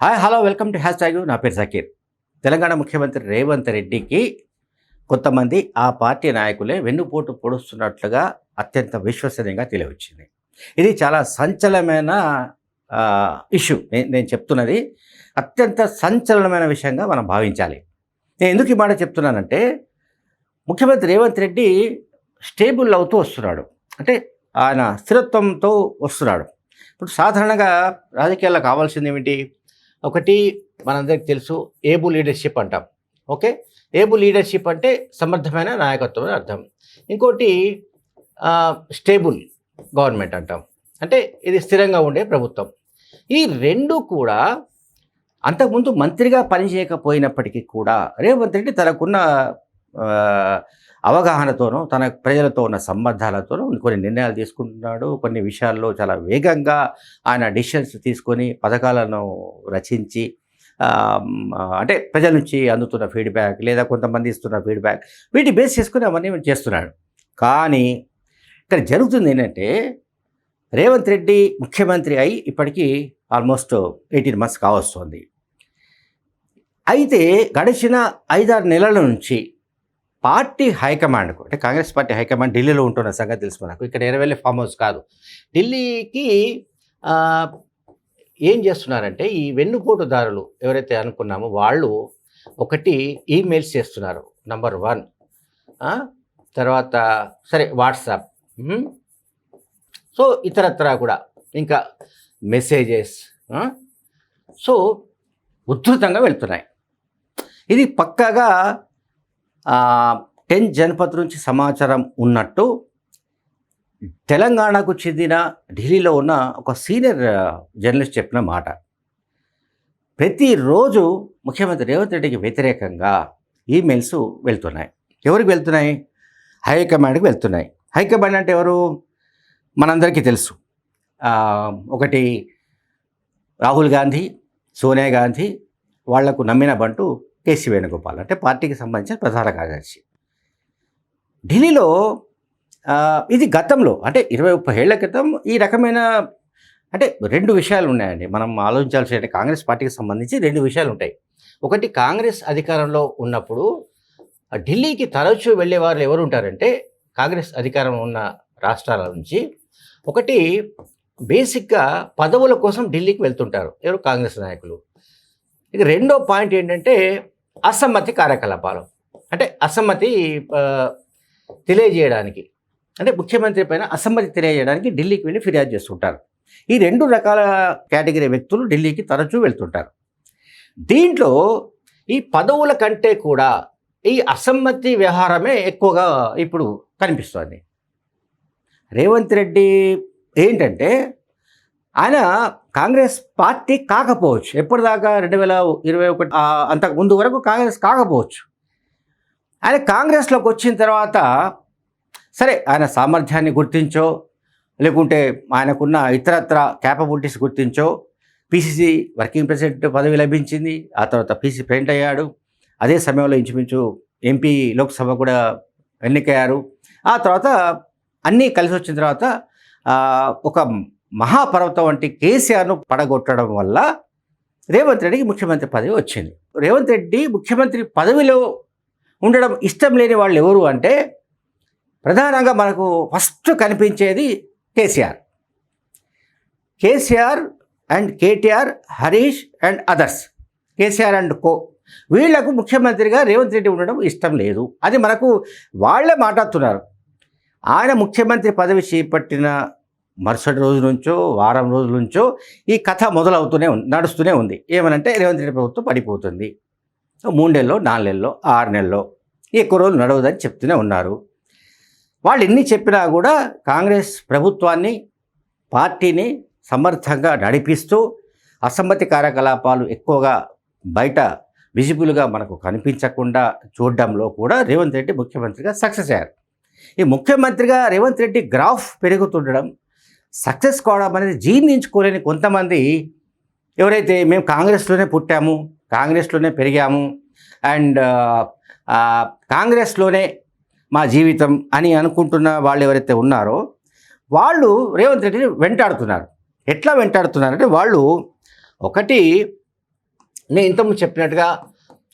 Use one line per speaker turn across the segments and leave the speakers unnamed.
Hi hello welcome to hashtag నా పేరు సకీర్ తెలంగాణ ముఖ్యమంత్రి రేవంత్ రెడ్డికి కొంతమంది ఆ పార్టీ నాయకులే వెన్నుపోటు పొడుస్తున్నట్లుగా అత్యంత విశ్వసనీయంగా తెలియవచ్చింది. ఇది చాలా సంచలనమైన ఇష్యూ నేను చెప్తున్నది అత్యంత సంచలనమైన విషయంగా మనం భావించాలి. నేను ఎందుకు ఈ మాట చెప్తున్నానంటే ముఖ్యమంత్రి రేవంత్ రెడ్డి స్టేబుల్ అవుతూ వస్తున్నాడు. అంటే ఆయన స్థిరత్వంతో వస్తున్నాడు. ఇప్పుడు సాధారణంగా రాజకీయాల్లో కావాల్సింది ఏమిటి? ఒకటి మనందరికి తెలుసు ఏబుల్ లీడర్షిప్ అంటాం. ఓకే? ఏబుల్ లీడర్షిప్ అంటే సమర్థమైన నాయకత్వం అని అర్థం. ఇంకోటి స్టేబుల్ గవర్నమెంట్ అంటాం. అంటే ఇది స్థిరంగా ఉండే ప్రభుత్వం. ఈ రెండు కూడా అంతకుముందు మంత్రిగా పనిచేయకపోయినప్పటికీ కూడా రేవంత్ రెడ్డి తనకున్న అవగాహనతోనూ తన ప్రజలతో ఉన్న సంబంధాలతోనూ కొన్ని నిర్ణయాలు తీసుకుంటున్నాడు. కొన్ని విషయాల్లో చాలా వేగంగా ఆయన డిసిషన్స్ తీసుకొని పథకాలను రచించి అంటే ప్రజల నుంచి అందుతున్న ఫీడ్బ్యాక్ లేదా కొంతమంది ఇస్తున్న ఫీడ్బ్యాక్ వీటి బేస్ చేసుకుని అవన్నీ చేస్తున్నాడు. కానీ ఇక్కడ జరుగుతుంది ఏంటంటే రేవంత్ రెడ్డి ముఖ్యమంత్రి అయి ఇప్పటికీ ఆల్మోస్ట్ ఎయిటీన్ మంత్స్ కావస్తుంది. అయితే గడిచిన ఐదారు నెలల నుంచి పార్టీ హైకమాండ్కు అంటే కాంగ్రెస్ పార్టీ హైకమాండ్ ఢిల్లీలో ఉంటున్న సంగతి తెలుసు మనకు. ఇక్కడ ఎరవెల్లి ఫామ్ హౌస్ కాదు. ఢిల్లీకి ఏం చేస్తున్నారంటే ఈ వెన్నుపోటుదారులు ఎవరైతే అనుకున్నామో వాళ్ళు ఒకటి ఈమెయిల్స్ చేస్తున్నారు నంబర్ వన్. తర్వాత సరే వాట్సాప్. సో ఇతరత్రా కూడా. ఇంకా మెసేజెస్ సో ఉధృతంగా వెళ్తున్నాయి. ఇది పక్కాగా టెన్ జనపద్ నుంచి సమాచారం ఉన్నట్టు తెలంగాణకు చెందిన ఢిల్లీలో ఉన్న ఒక సీనియర్ జర్నలిస్ట్ చెప్పిన మాట. ప్రతిరోజు ముఖ్యమంత్రి రేవంత్ రెడ్డికి వ్యతిరేకంగా ఈమెయిల్స్ వెళ్తున్నాయి. ఎవరికి వెళ్తున్నాయి? హైకమాండ్కి వెళ్తున్నాయి. హైకమాండ్ అంటే ఎవరు? మనందరికీ తెలుసు. ఒకటి రాహుల్ గాంధీ సోనియా గాంధీ వాళ్ళకు నమ్మిన బంటూ కేసీ వేణుగోపాల్ అంటే పార్టీకి సంబంధించిన ప్రధాన కార్యదర్శి. ఢిల్లీలో ఇది గతంలో అంటే ఇరవై ముప్పై ఏళ్ళ క్రితం ఈ రకమైన అంటే రెండు విషయాలు ఉన్నాయండి. మనం ఆలోచించాల్సిన కాంగ్రెస్ పార్టీకి సంబంధించి రెండు విషయాలు ఉంటాయి. ఒకటి కాంగ్రెస్ అధికారంలో ఉన్నప్పుడు ఢిల్లీకి తరచూ వెళ్ళే వారు ఎవరు ఉంటారంటే కాంగ్రెస్ అధికారం ఉన్న రాష్ట్రాల నుంచి. ఒకటి బేసిక్గా పదవుల కోసం ఢిల్లీకి వెళ్తుంటారు. ఎవరు? కాంగ్రెస్ నాయకులు. ఇక రెండో పాయింట్ ఏంటంటే అసమ్మతి కార్యకలాపాలు. అంటే అసమ్మతి తెలియజేయడానికి. అంటే ముఖ్యమంత్రి పైన అసమ్మతి తెలియజేయడానికి ఢిల్లీకి వెళ్ళి ఫిర్యాదు చేస్తుంటారు. ఈ రెండు రకాల కేటగిరీ వ్యక్తులు ఢిల్లీకి తరచూ వెళ్తుంటారు. దీంట్లో ఈ పదవుల కంటే కూడా ఈ అసమ్మతి వ్యవహారమే ఎక్కువగా ఇప్పుడు కనిపిస్తోంది. రేవంత్ రెడ్డి ఏంటంటే ఆయన కాంగ్రెస్ పార్టీ కాకపోవచ్చు. ఎప్పటిదాకా రెండు వేల ఇరవై ఒకటి అంతకు ముందు వరకు కాంగ్రెస్ కాకపోవచ్చు. ఆయన కాంగ్రెస్లోకి వచ్చిన తర్వాత సరే ఆయన సామర్థ్యాన్ని గుర్తించో లేకుంటే ఆయనకున్న ఇతరత్ర క్యాపబిలిటీస్ గుర్తించో పీసీసీ వర్కింగ్ ప్రెసిడెంట్ పదవి లభించింది ఆ తర్వాత పీసీ ప్రెసిడెంట్ అయ్యాడు. అదే సమయంలో ఇంచుమించు ఎంపీ లోక్సభ కూడా ఎన్నికయ్యారు. ఆ తర్వాత అన్నీ కలిసి వచ్చిన తర్వాత ఒక మహాపర్వతం వంటి కేసీఆర్ను పడగొట్టడం వల్ల రేవంత్ రెడ్డికి ముఖ్యమంత్రి పదవి వచ్చింది. రేవంత్ రెడ్డి ముఖ్యమంత్రి పదవిలో ఉండడం ఇష్టం లేని వాళ్ళు ఎవరు అంటే ప్రధానంగా మనకు ఫస్ట్ కనిపించేది KCR. KCR and KTR Harish and others KCR and co. వీళ్ళకు ముఖ్యమంత్రిగా రేవంత్ రెడ్డి ఉండడం ఇష్టం లేదు. అది మనకు వాళ్ళే మాట్లాడుతున్నారు. ఆయన ముఖ్యమంత్రి పదవి చేపట్టిన మరుసటి రోజు నుంచో వారం రోజుల నుంచో ఈ కథ మొదలవుతూనే ఉంది నడుస్తూనే ఉంది. ఏమనంటే రేవంత్ రెడ్డి ప్రభుత్వం పడిపోతుంది. మూడు నెలలో నాలుగు నెలలో ఆరు నెలలో ఎక్కువ రోజులు నడవదని చెప్తూనే ఉన్నారు. వాళ్ళు ఎన్ని చెప్పినా కూడా కాంగ్రెస్ ప్రభుత్వాన్ని పార్టీని సమర్థంగా నడిపిస్తూ అసమ్మతి కార్యకలాపాలు ఎక్కువగా బయట విజిబుల్గా మనకు కనిపించకుండా చూడడంలో కూడా రేవంత్ రెడ్డి ముఖ్యమంత్రిగా సక్సెస్ అయ్యారు. ఈ ముఖ్యమంత్రిగా రేవంత్ రెడ్డి గ్రాఫ్ పెరుగుతుండడం సక్సెస్ కావడం అనేది జీర్ణించుకోలేని కొంతమంది ఎవరైతే మేము కాంగ్రెస్లోనే పుట్టాము కాంగ్రెస్లోనే పెరిగాము అండ్ కాంగ్రెస్లోనే మా జీవితం అని అనుకుంటున్న వాళ్ళు ఎవరైతే ఉన్నారో వాళ్ళు రేవంత్ రెడ్డిని వెంటాడుతున్నారు. ఎట్లా వెంటాడుతున్నారంటే వాళ్ళు ఒకటి నేను ఇంతకుముందు చెప్పినట్టుగా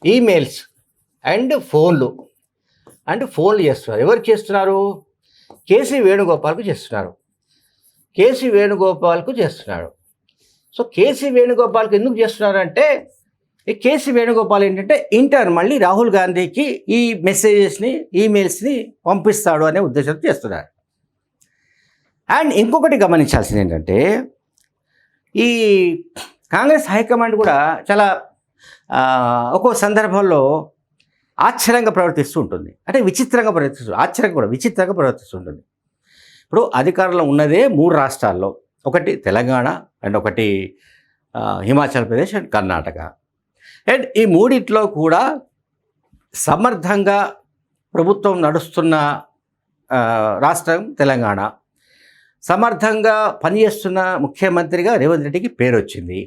ఈమెయిల్స్ అండ్ ఫోన్లు అండ్ ఫోన్లు చేస్తున్నారు. ఎవరు చేస్తున్నారు? కేసీ వేణుగోపాల్కు చేస్తున్నారు. కేసీ వేణుగోపాల్కు చేస్తున్నాడు. సో కేసీ వేణుగోపాల్కి ఎందుకు చేస్తున్నారు అంటే ఈ కేసీ వేణుగోపాల్ ఏంటంటే ఇంటర్ మళ్ళీ రాహుల్ గాంధీకి ఈ మెసేజెస్ని ఈమెయిల్స్ని పంపిస్తాడు అనే ఉద్దేశంతో చేస్తున్నారు అండ్ ఇంకొకటి గమనించాల్సింది ఏంటంటే ఈ కాంగ్రెస్ హైకమాండ్ కూడా చాలా ఒక్కో సందర్భంలో ఆశ్చర్యంగా ప్రవర్తిస్తూ ఉంటుంది. అంటే విచిత్రంగా ప్రవర్తిస్తుంది ఆశ్చర్యంగా కూడా విచిత్రంగా ప్రవర్తిస్తుంటుంది ఇప్పుడు అధికారంలో ఉన్నదే మూడు రాష్ట్రాల్లో. ఒకటి తెలంగాణ అండ్ ఒకటి హిమాచల్ ప్రదేశ్ అండ్ కర్ణాటక. అండ్ ఈ మూడిట్లో కూడా సమర్థంగా ప్రభుత్వం నడుస్తున్న రాష్ట్రం తెలంగాణ. సమర్థంగా పనిచేస్తున్న ముఖ్యమంత్రిగా రేవంత్ రెడ్డికి పేరు వచ్చింది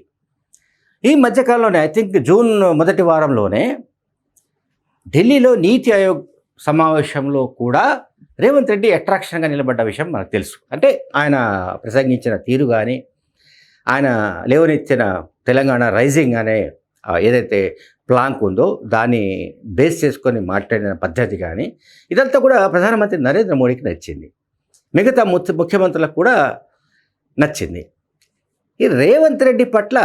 ఈ మధ్యకాలంలోనే ఐ థింక్ జూన్ మొదటి వారంలోనే ఢిల్లీలో నీతి ఆయోగ్ సమావేశంలో కూడా రేవంత్ రెడ్డి అట్రాక్షన్గా నిలబడ్డ విషయం మనకు తెలుసు. అంటే ఆయన ప్రసంగించిన తీరు కానీ ఆయన లేవనెత్తిన తెలంగాణ రైజింగ్ అనే ఏదైతే ప్లాంక్ ఉందో దాన్ని బేస్ చేసుకొని మాట్లాడిన పద్ధతి కానీ ఇదంతా కూడా ప్రధానమంత్రి నరేంద్ర మోడీకి నచ్చింది. మిగతా ము ముఖ్యమంత్రులకు కూడా నచ్చింది. ఈ రేవంత్ రెడ్డి పట్ల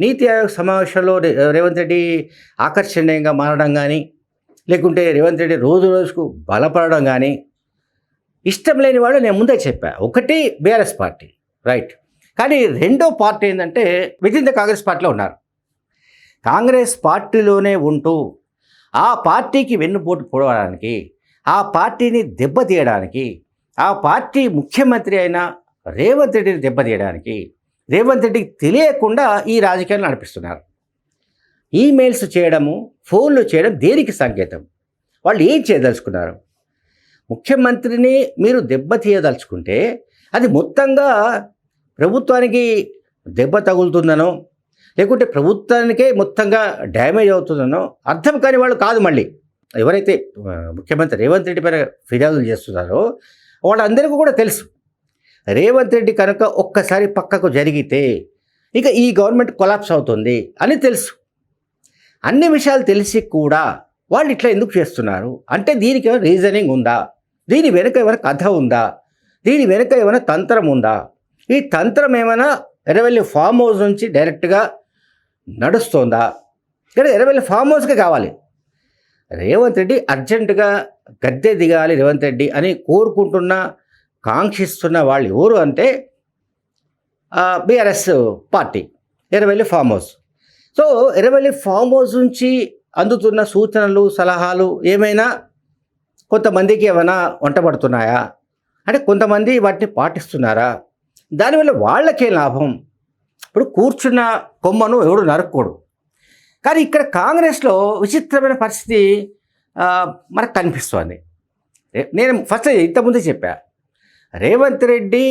నీతి ఆయోగ్ సమావేశంలో రే- రేవంత్ రెడ్డి ఆకర్షణీయంగా మారడం కానీ లేకుంటే రేవంత్ రెడ్డి రోజు రోజుకు బలపడడం కానీ ఇష్టం లేని వాడు నేను ముందే చెప్పా. ఒకటి బీఆర్ఎస్ పార్టీ రైట్. కానీ రెండో పార్టీ ఏంటంటే విదిన్ ద కాంగ్రెస్ పార్టీలో ఉన్నారు. కాంగ్రెస్ పార్టీలోనే ఉంటూ ఆ పార్టీకి వెన్నుపోటు పొడవడానికి ఆ పార్టీని దెబ్బతీయడానికి ఆ పార్టీ ముఖ్యమంత్రి అయిన రేవంత్ రెడ్డిని దెబ్బతీయడానికి రేవంత్ రెడ్డికి తెలియకుండా ఈ రాజకీయాలు నడిపిస్తున్నారు. ఈమెయిల్స్ చేయడము ఫోన్లు చేయడం దేనికి సంకేతం? వాళ్ళు ఏం చేయదలుచుకున్నారు? ముఖ్యమంత్రిని మీరు దెబ్బతీయదలుచుకుంటే అది మొత్తంగా ప్రభుత్వానికి దెబ్బ తగులుతుందనో లేకుంటే ప్రభుత్వానికే మొత్తంగా డ్యామేజ్ అవుతుందనో అర్థం కాని వాళ్ళు కాదు మళ్ళీ. ఎవరైతే ముఖ్యమంత్రి రేవంత్ రెడ్డి పైన ఫిర్యాదులు చేస్తున్నారో వాళ్ళందరికీ కూడా తెలుసు. రేవంత్ రెడ్డి కనుక ఒక్కసారి పక్కకు జరిగితే ఇక ఈ గవర్నమెంట్ కొలాప్స్ అవుతుంది అని తెలుసు. అన్ని విషయాలు తెలిసి కూడా వాళ్ళు ఇట్లా ఎందుకు చేస్తున్నారు? అంటే దీనికి ఏమైనా రీజనింగ్ ఉందా? దీని వెనుక ఏమైనా కథ ఉందా? దీని వెనుక ఏమైనా తంత్రం ఉందా? ఈ తంత్రం ఏమైనా ఎర్రవెల్లి ఫామ్ హౌస్ నుంచి డైరెక్ట్గా నడుస్తోందా? ఇక్కడ ఎర్రవెల్లి ఫామ్ హౌస్కే కావాలి. రేవంత్ రెడ్డి అర్జెంటుగా గద్దె దిగాలి రేవంత్ రెడ్డి అని కోరుకుంటున్న కాంక్షిస్తున్న వాళ్ళు ఎవరు అంటే BRS party Erravelli farm house. So Eravelli farm house నుంచి అందుతున్న సూచనలు సలహాలు ఏమైనా కొంతమందికి ఏమైనా వంటబడుతున్నాయా? అంటే కొంతమంది వాటిని పాటిస్తున్నారా? దానివల్ల వాళ్ళకే లాభం? ఇప్పుడు కూర్చున్న కొమ్మను ఎవడు నరుక్కోడు. కానీ ఇక్కడ కాంగ్రెస్లో విచిత్రమైన పరిస్థితి మనకు కనిపిస్తోంది. నేను ఫస్ట్ ఇంతకుముందే చెప్పా. రేవంత్ రెడ్డి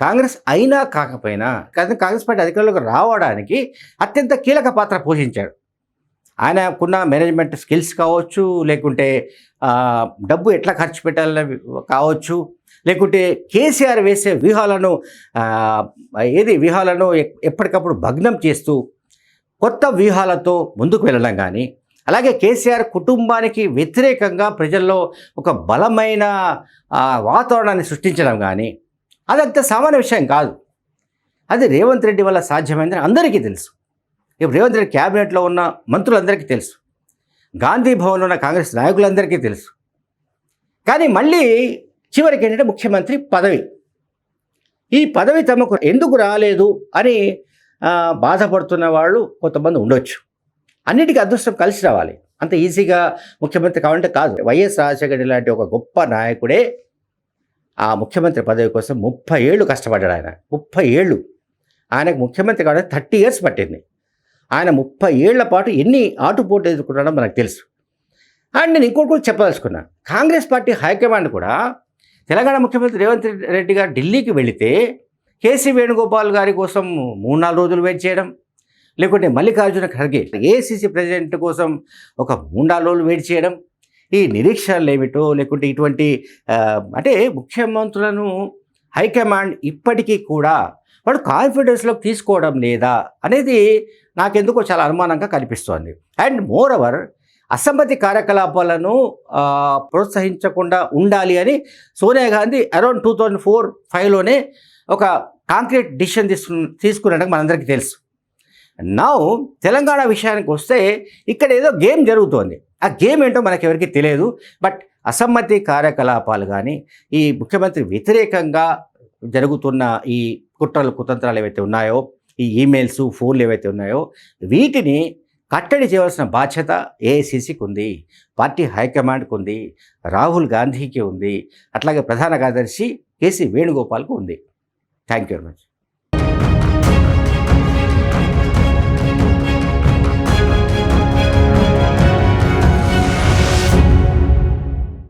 కాంగ్రెస్ అయినా కాకపోయినా కానీ కాంగ్రెస్ పార్టీ అధికారంలోకి రావడానికి అత్యంత కీలక పాత్ర పోషించాడు. ఆయనకున్న మేనేజ్మెంట్ స్కిల్స్ కావచ్చు లేకుంటే డబ్బు ఎట్లా ఖర్చు పెట్టాలని కావచ్చు లేకుంటే కేసీఆర్ వేసే వ్యూహాలను ఏది వ్యూహాలను ఎప్పటికప్పుడు భగ్నం చేస్తూ కొత్త వ్యూహాలతో ముందుకు వెళ్ళడం కానీ అలాగే కేసీఆర్ కుటుంబానికి వ్యతిరేకంగా ప్రజల్లో ఒక బలమైన వాతావరణాన్ని సృష్టించడం కానీ అది అంత సామాన్య విషయం కాదు. అది రేవంత్ రెడ్డి వల్ల సాధ్యమైందని అందరికీ తెలుసు. ఇప్పుడు రేవంత్ రెడ్డి క్యాబినెట్లో ఉన్న మంత్రులందరికీ తెలుసు. గాంధీ భవన్లో ఉన్న కాంగ్రెస్ నాయకులందరికీ తెలుసు. కానీ మళ్ళీ చివరికి ఏంటంటే ముఖ్యమంత్రి పదవి. ఈ పదవి తమకు ఎందుకు రాలేదు అని బాధపడుతున్న వాళ్ళు కొంతమంది ఉండొచ్చు. అన్నిటికీ అదృష్టం కలిసి రావాలి. అంత ఈజీగా ముఖ్యమంత్రి కావాలంటే కాదు. వైఎస్ రాజశేఖర్ లాంటి ఒక గొప్ప నాయకుడే ఆ ముఖ్యమంత్రి పదవి కోసం ముప్పై ఏళ్ళు కష్టపడ్డాడు ఆయన. ముప్పై ఏళ్ళు. ఆయనకు ముఖ్యమంత్రి కావడానికి థర్టీ ఇయర్స్ పట్టింది. ఆయన ముప్పై ఏళ్ళ పాటు ఎన్ని ఆటుపోటు ఎదుర్కొన్నాడో మనకు తెలుసు. అండ్ నేను ఇంకోటి కూడా చెప్పదలుచుకున్నాను కాంగ్రెస్ పార్టీ హైకమాండ్ కూడా తెలంగాణ ముఖ్యమంత్రి రేవంత్ రెడ్డి గారు ఢిల్లీకి వెళితే కేసీ వేణుగోపాల్ గారి కోసం మూడు నాలుగు రోజులు వెయిట్ చేయడం లేకుంటే మల్లికార్జున ఖర్గే ఏసీసీ ప్రెసిడెంట్ కోసం ఒక మూడు నాలుగు రోజులు వెయిట్ చేయడం ఈ నిరీక్షణలు ఏమిటో లేకుంటే ఇటువంటి అంటే ముఖ్యమంత్రులను హైకమాండ్ ఇప్పటికీ కూడా వాడు కాన్ఫిడెన్స్లోకి తీసుకోవడం లేదా అనేది నాకెందుకో చాలా అనుమానంగా కనిపిస్తోంది. అండ్ మోర్ ఓవర్ అసమ్మతి కార్యకలాపాలను ప్రోత్సహించకుండా ఉండాలి అని Sonia Gandhi around two thousand four ఫైవ్లోనే ఒక కాంక్రీట్ డిసిషన్ తీసుకు తీసుకున్నట్టు మనందరికీ తెలుసు. నా తెలంగాణ విషయానికి వస్తే ఇక్కడ ఏదో గేమ్ జరుగుతోంది. ఆ గేమ్ ఏంటో మనకి ఎవరికి తెలియదు. బట్ అసమ్మతి కార్యకలాపాలు కానీ ఈ ముఖ్యమంత్రి వ్యతిరేకంగా జరుగుతున్న ఈ కుట్రలు కుతంత్రాలు ఏవైతే ఉన్నాయో ఈ ఈమెయిల్స్ ఫోన్లు ఏవైతే ఉన్నాయో వీటిని కట్టడి చేయవలసిన బాధ్యత ఏఐసిసికి ఉంది పార్టీ హైకమాండ్కి ఉంది రాహుల్ గాంధీకి ఉంది అట్లాగే ప్రధాన కార్యదర్శి కేసీ వేణుగోపాల్కు ఉంది. Thank you very much.